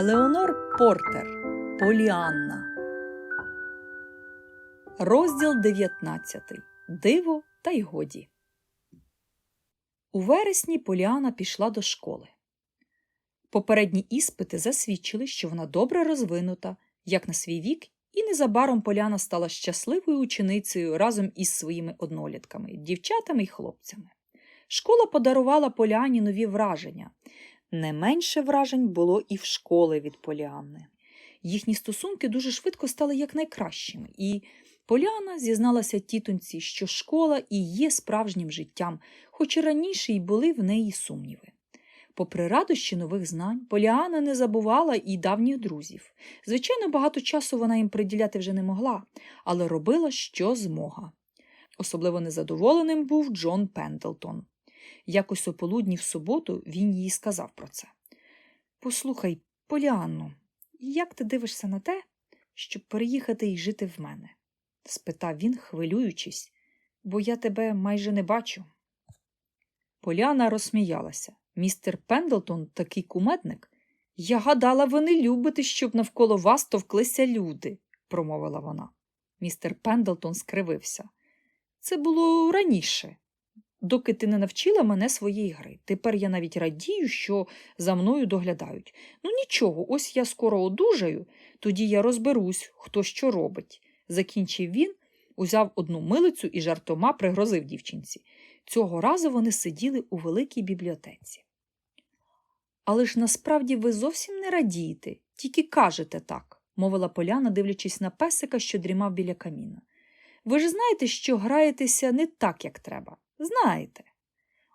Елеонор Портер Поліанна. Розділ 19. Диво та й годі. У вересні Поліана пішла до школи. Попередні іспити засвідчили, що вона добре розвинута, як на свій вік, і незабаром Поляна стала щасливою ученицею разом із своїми однолітками, дівчатами й хлопцями. Школа подарувала Поляні нові враження. Не менше вражень було і в школи від Поліанни. Їхні стосунки дуже швидко стали якнайкращими, і Поляна зізналася тітоньці, що школа і є справжнім життям, хоч і раніше й були в неї сумніви. Попри радощі нових знань, Поліана не забувала і давніх друзів. Звичайно, багато часу вона їм приділяти вже не могла, але робила, що змога. Особливо незадоволеним був Джон Пендлтон. Якось у полудні в суботу він їй сказав про це. Послухай, Поліанно, як ти дивишся на те, щоб переїхати і жити в мене? спитав він, хвилюючись, бо я тебе майже не бачу. Поляна розсміялася. Містер Пендлтон такий кумедник. Я гадала, ви не любите, щоб навколо вас товклися люди, промовила вона. Містер Пендлтон скривився. Це було раніше, доки ти не навчила мене своєї гри. Тепер я навіть радію, що за мною доглядають. Ну нічого, ось я скоро одужаю, тоді я розберусь, хто що робить. Закінчив він, узяв одну милицю і жартома пригрозив дівчинці. Цього разу вони сиділи у великій бібліотеці. Але ж насправді ви зовсім не радієте, тільки кажете так, мовила Поляна, дивлячись на песика, що дрімав біля каміна. Ви ж знаєте, що граєтеся не так, як треба. Знаєте.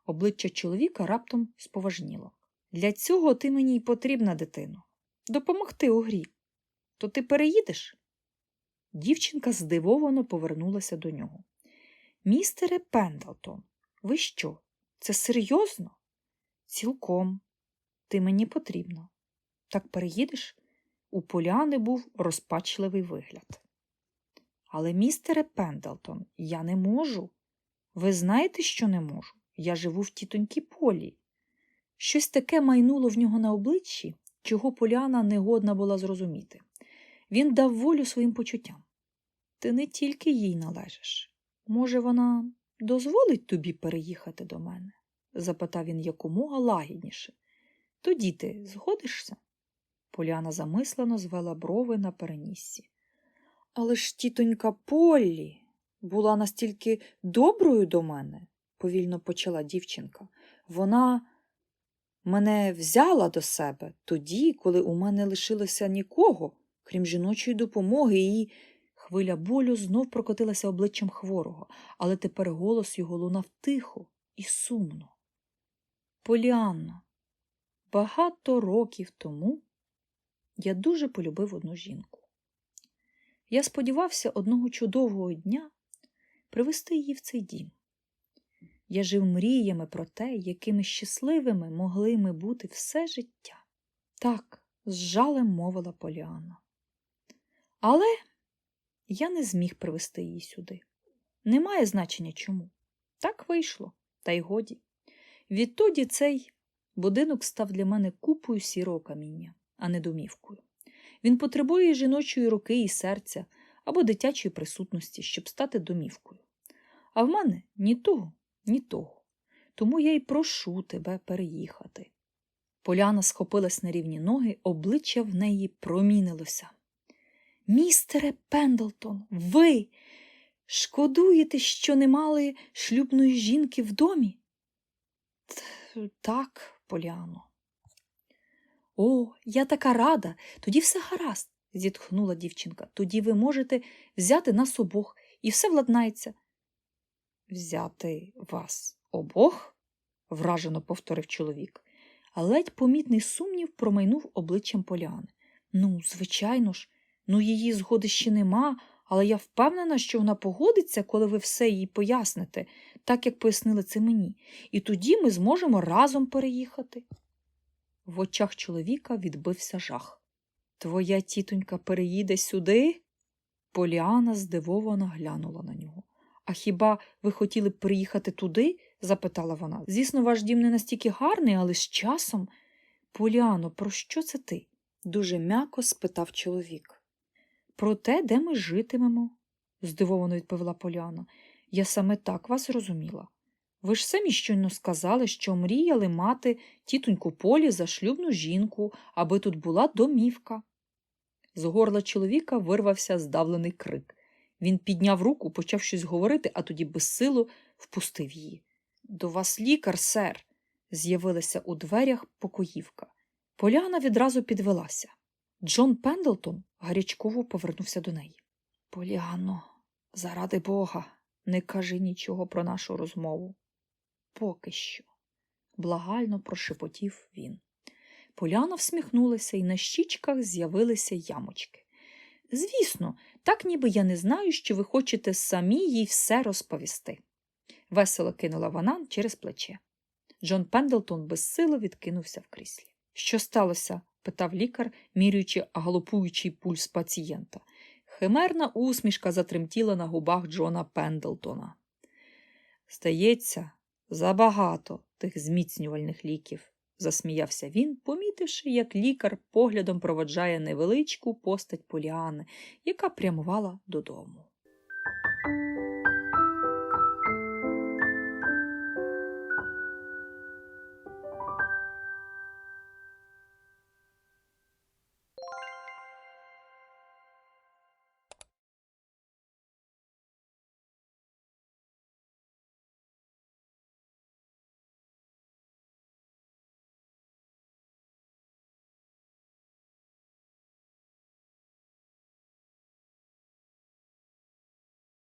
Обличчя чоловіка раптом споважніло. Для цього ти мені й потрібна, дитино. Допомогти у грі. То ти переїдеш? Дівчинка здивовано повернулася до нього. Містере Пендлтон, ви що? Це серйозно? Цілком. Ти мені потрібна. Так переїдеш? У поляни був розпачливий вигляд. Але, містере Пендлтон, я не можу. Ви знаєте, що не можу? Я живу в тітонькі полі. Щось таке майнуло в нього на обличчі, чого Поляна не годна була зрозуміти. Він дав волю своїм почуттям. Ти не тільки їй належиш. Може, вона дозволить тобі переїхати до мене? запитав він якомога лагідніше. Тоді ти згодишся? Поляна замислено звела брови на переніссі. Але ж тітонька Поллі була настільки доброю до мене, повільно почала дівчинка. Вона мене взяла до себе тоді, коли у мене лишилося нікого, крім жіночої допомоги, і хвиля болю знов прокотилася обличчям хворого, але тепер голос його лунав тихо і сумно. Поліанно, багато років тому я дуже полюбив одну жінку. Я сподівався одного чудового дня привести її в цей дім. Я жив мріями про те, якими щасливими могли ми бути все життя. Так, з жалем мовила Поліана. Але я не зміг привести її сюди. Немає значення чому. Так вийшло, та й годі. Відтоді цей будинок став для мене купою сірого каміння, а не домівкою. Він потребує жіночої руки і серця або дитячої присутності, щоб стати домівкою. А в мене ні того, ні того. Тому я й прошу тебе переїхати. Поляна схопилась на рівні ноги, обличчя в неї промінилося. Містере Пендлтон, ви шкодуєте, що не мали шлюбної жінки в домі? Так, Поляно. О, я така рада, тоді все гаразд, зітхнула дівчинка. Тоді ви можете взяти нас обох, і все владнається. Взяти вас обох? вражено повторив чоловік, ледь помітний сумнів промайнув обличчям Поляни. Ну, звичайно ж, ну її згоди ще нема, але я впевнена, що вона погодиться, коли ви все їй поясните, так як пояснили це мені, і тоді ми зможемо разом переїхати. В очах чоловіка відбився жах. Твоя тітонька переїде сюди? Поліана здивовано глянула на нього. А хіба ви хотіли б приїхати туди? запитала вона. Звісно, ваш дім не настільки гарний, але з часом. Поліано, про що це ти? дуже м'яко спитав чоловік. Про те, де ми житимемо, здивовано відповіла Поляна. Я саме так вас розуміла. Ви ж самі щойно сказали, що мріяли мати тітоньку Полі за шлюбну жінку, аби тут була домівка. З горла чоловіка вирвався здавлений крик. Він підняв руку, почав щось говорити, а тоді безсилу впустив її. До вас лікар, сер, з'явилася у дверях покоївка. Поляна відразу підвелася. Джон Пендлтон гарячково повернувся до неї. Поляно, заради бога, не кажи нічого про нашу розмову. Поки що, благально прошепотів він. Поляна всміхнулася, і на щічках з'явилися ямочки. Звісно, так ніби я не знаю, що ви хочете самі їй все розповісти. Весело кинула вона через плече. Джон Пендлтон безсило відкинувся в кріслі. Що сталося? питав лікар, мірюючи галопуючий пульс пацієнта. Химерна усмішка затремтіла на губах Джона Пендлтона. Здається, забагато тих зміцнювальних ліків, засміявся він, помітивши, як лікар поглядом проводжає невеличку постать Поліани, яка прямувала додому.